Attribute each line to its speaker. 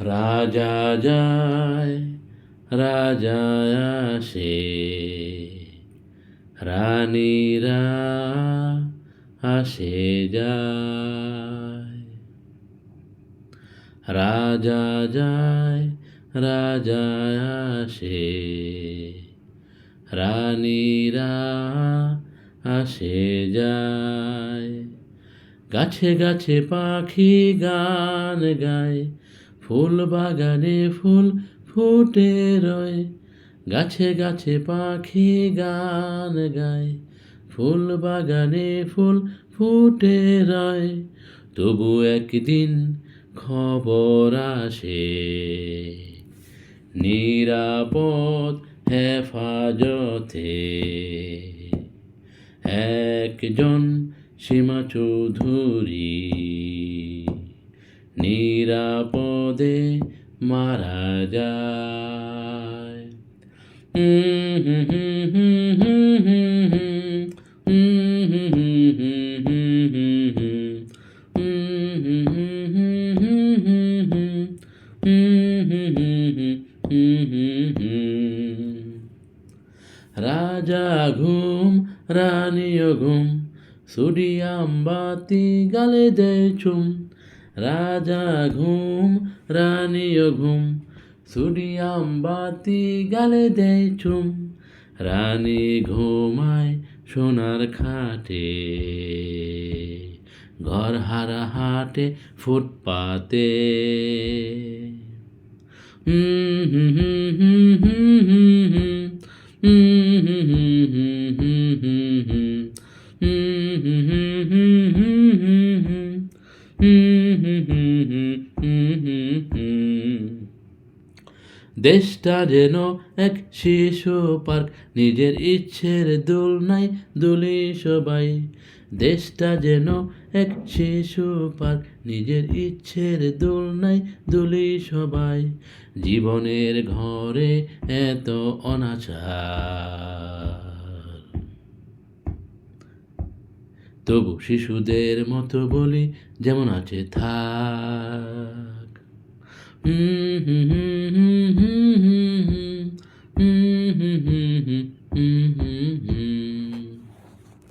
Speaker 1: রাজা যায়, রাজা আসে। রানীরা আসে যায়। রাজা যায়, রাজা আসে। রানীরা আসে যায়। গাছে গাছে পাখি গান গায় ফুল বাগানে ফুল ফুটে রয়, গাছে গাছে পাখি গান গায়। ফুল বাগানে ফুল ফুটে রয়, তবু একদিন খবর আসে। নিরাপদ হেফাজতে একজন সীমা চৌধুরী হুম হুম হুম রাজা ঘুম রানীয় ঘুম সুডিয়াম বাতি গালে দেয় চুম। রাজা ঘুম রানীয় ঘুম সুডিয়াম বাতি গালে দেয় রানী ঘুমায় সোনার খাটে ঘর হারা হাটে ফুটপাতে হুম হুম হুম হুম হুম হুম হুম হুম হুম হুম হুম হুম হুম হুম হুম হুম হুম হুম হুম দেশটা যেন এক শিশু পার্ক, নিজের ইচ্ছের দোলনায় দুলি সবাই। দেশটা যেন এক শিশু পার্ক, নিজের ইচ্ছের দোলনায় দুলি সবাই। জীবনের ঘরে এত অনাচার। তবু শিশুদের মতো বলি, যেমন আছে থাক। হুম Mm-hmm. mm-hmm, mm-hmm.